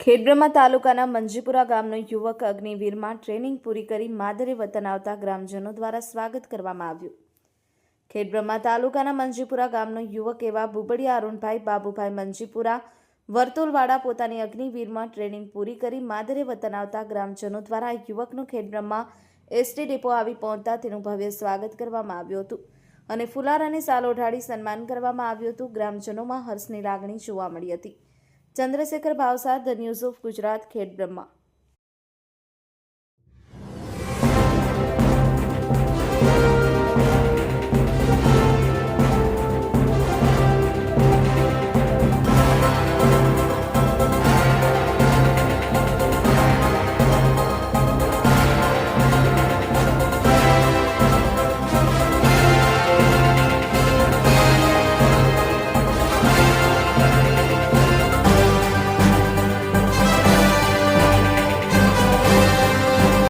ખેડબ્રહ્મા તાલુકાના મંજીપુરા ગામનો યુવક અગ્નિવીરમાં ટ્રેનિંગ પૂરી કરી માદરે વતન આવતા ગ્રામજનો દ્વારા સ્વાગત કરવામાં આવ્યું. ખેડબ્રહ્મા તાલુકાના મંજીપુરા ગામનો યુવક એવા બુબડિયા અરુણભાઈ, બાબુભાઈ મંજીપુરા વર્તુલવાળા પોતાની અગ્નિવીરમાં ટ્રેનિંગ પૂરી કરી માદરે વતન આવતા ગ્રામજનો દ્વારા યુવકનું ખેડબ્રહ્મા એસટી ડેપો આવી પહોંચતા તેનું ભવ્ય સ્વાગત કરવામાં આવ્યું હતું અને ફુલાર અને સાલ ઓઢાડી સન્માન કરવામાં આવ્યું હતું. ગ્રામજનોમાં હર્ષની લાગણી જોવા મળી હતી. Chandrashekhar Bhavsar the news of Gujarat Khedbrahma.